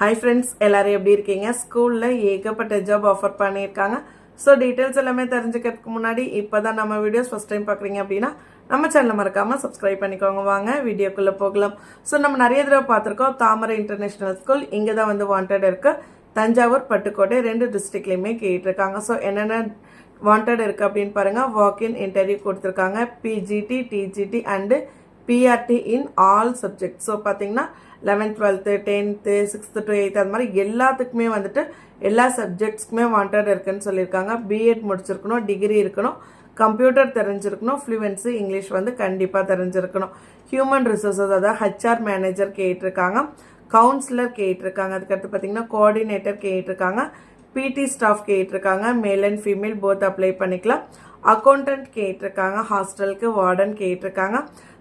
Hi friends எல்லாரும் எப்படி இருக்கீங்க? ஸ்கூலில் ஏகப்பட்ட ஜாப் ஆஃபர் பண்ணியிருக்காங்க. ஸோ டீட்டெயில்ஸ் எல்லாமே தெரிஞ்சுக்கிறதுக்கு முன்னாடி இப்போ தான் நம்ம வீடியோஸ் ஃபஸ்ட் டைம் பார்க்குறீங்க அப்படின்னா நம்ம சேனலை மறக்காமல் சப்ஸ்கிரைப் பண்ணிக்கோங்க. வாங்க வீடியோக்குள்ளே போகலாம். ஸோ நம்ம நிறைய தடவை பார்த்துருக்கோம் தாமரை இன்டர்நேஷ்னல் ஸ்கூல் இங்கே தான் வந்து வாண்டட் இருக்குது தஞ்சாவூர் பட்டுக்கோட்டை ரெண்டு டிஸ்ட்ரிக்ட்லேயுமே கேட்டிருக்காங்க. ஸோ என்னென்ன வாண்டட் இருக்குது அப்படின்னு பாருங்கள் வாக்இன் இன்டர்வியூ கொடுத்துருக்காங்க. PGT TGT and PRT in all subject so பார்த்தீங்கன்னா eleventh twelfth tenth sixth to eighth அது மாதிரி எல்லாத்துக்குமே வந்துட்டு எல்லா சப்ஜெக்ட்ஸ்க்குமே வாண்டட் இருக்குன்னு சொல்லியிருக்காங்க. பிஎட் முடிச்சிருக்கணும் டிகிரி இருக்கணும் கம்ப்யூட்டர் தெரிஞ்சிருக்கணும் ஃப்ளூவன்சி இங்கிலீஷ் வந்து கண்டிப்பாக தெரிஞ்சிருக்கணும். ஹியூமன் ரிசோர்ஸஸ் அதாவது ஹச்ஆர் மேனேஜர் கேட்டிருக்காங்க கவுன்சிலர் கேட்டிருக்காங்க அதுக்கடுத்து பார்த்தீங்கன்னா கோஆர்டினேட்டர் கேட்டிருக்காங்க பிடி ஸ்டாஃப் கேட்டிருக்காங்க male and female both apply பண்ணிக்கலாம். அக்கௌண்டன்ட் கேட்டிருக்காங்க ஹாஸ்டலுக்கு வார்டன் கேட்டிருக்காங்க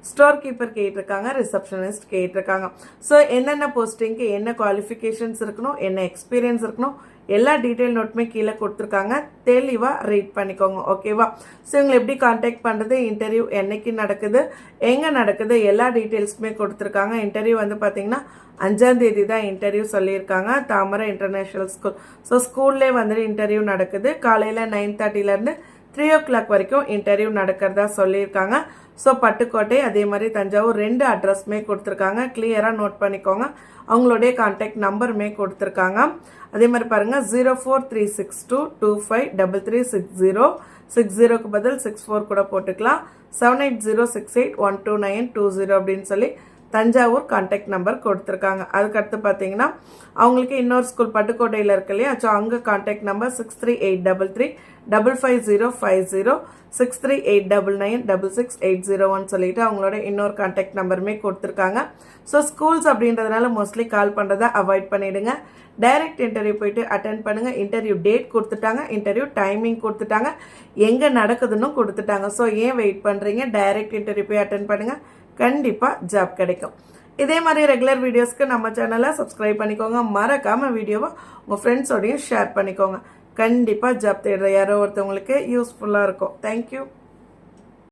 ஸ்டோர் கீப்பர் கேட்டிருக்காங்க ரிசப்ஷனிஸ்ட் கேட்டிருக்காங்க. ஸோ என்னென்ன போஸ்டிங்க்கு என்ன குவாலிஃபிகேஷன்ஸ் இருக்கணும் என்ன எக்ஸ்பீரியன்ஸ் இருக்கணும் எல்லா டீட்டெயில் நோட்டுமே கீழே கொடுத்துருக்காங்க. தெளிவாக ரீட் பண்ணிக்கோங்க ஓகேவா ஸோ இவங்களை எப்படி காண்டாக்ட் பண்ணுறது இன்டர்வியூ என்னைக்கு நடக்குது? எங்கே நடக்குது? எல்லா டீட்டெயில்ஸுமே கொடுத்துருக்காங்க. இன்டர்வியூ வந்து பார்த்தீங்கன்னா அஞ்சாந்தேதி தான் இன்டர்வியூ சொல்லியிருக்காங்க. தாமரை இன்டர்நேஷ்னல் ஸ்கூல் ஸோ ஸ்கூல்லே வந்துட்டு இன்டர்வியூ நடக்குது. காலையில் நைன் தேர்ட்டிலேருந்து த்ரீ ஓ கிளாக் வரைக்கும் இன்டர்வியூ நடக்கிறதா சொல்லியிருக்காங்க. ஸோ பட்டுக்கோட்டை அதே மாதிரி தஞ்சாவூர் ரெண்டு அட்ரஸ்மே கொடுத்துருக்காங்க. கிளியராக நோட் பண்ணிக்கோங்க. அவங்களுடைய கான்டாக்ட் நம்பருமே கொடுத்துருக்காங்க. அதே மாதிரி பாருங்கள் zero four three six two two five double three six zero six ஜீரோக்கு பதில் சிக்ஸ் ஃபோர் கூட போட்டுக்கலாம். Seven eight zero six eight one two nine two zero அப்படின்னு சொல்லி தஞ்சாவூர் கான்டாக்ட் நம்பர் கொடுத்துருக்காங்க. அதுக்கடுத்து பார்த்தீங்கன்னா அவங்களுக்கு இன்னொரு ஸ்கூல் பட்டுக்கோட்டையில் இருக்கு இல்லையா? ஸோ அங்கே contact number six three eight double three double five zero five zero six three eight double nine double six eight zero one சொல்லிட்டு அவங்களோட இன்னொரு கான்டாக்ட் நம்பருமே கொடுத்துருக்காங்க. ஸோ ஸ்கூல்ஸ் அப்படின்றதுனால மோஸ்ட்லி கால் பண்ணுறதை அவாய்ட் பண்ணிடுங்க. டைரக்ட் இன்டர்வியூ போயிட்டு அட்டன் பண்ணுங்கள் இன்டர்வியூ டேட் கொடுத்துட்டாங்க. இன்டர்வியூ டைமிங் கொடுத்துட்டாங்க. எங்கே நடக்குதுன்னு கொடுத்துட்டாங்க. ஸோ ஏன் வெயிட் பண்ணுறீங்க டைரக்ட் இன்டர்வியூ போய் அட்டன் பண்ணுங்கள் கண்டிப்பாக ஜாப் கிடைக்கும். இதே மாதிரி ரெகுலர் வீடியோஸ்க்கு நம்ம சேனலை சப்ஸ்கிரைப் பண்ணிக்கோங்க. மறக்காமல் வீடியோவை உங்கள் ஃப்ரெண்ட்ஸோடையும் ஷேர் பண்ணிக்கோங்க. கண்டிப்பாக ஜாப் தேடுற யாரோ ஒருத்தவங்களுக்கு யூஸ்ஃபுல்லாக இருக்கும். தேங்க்யூ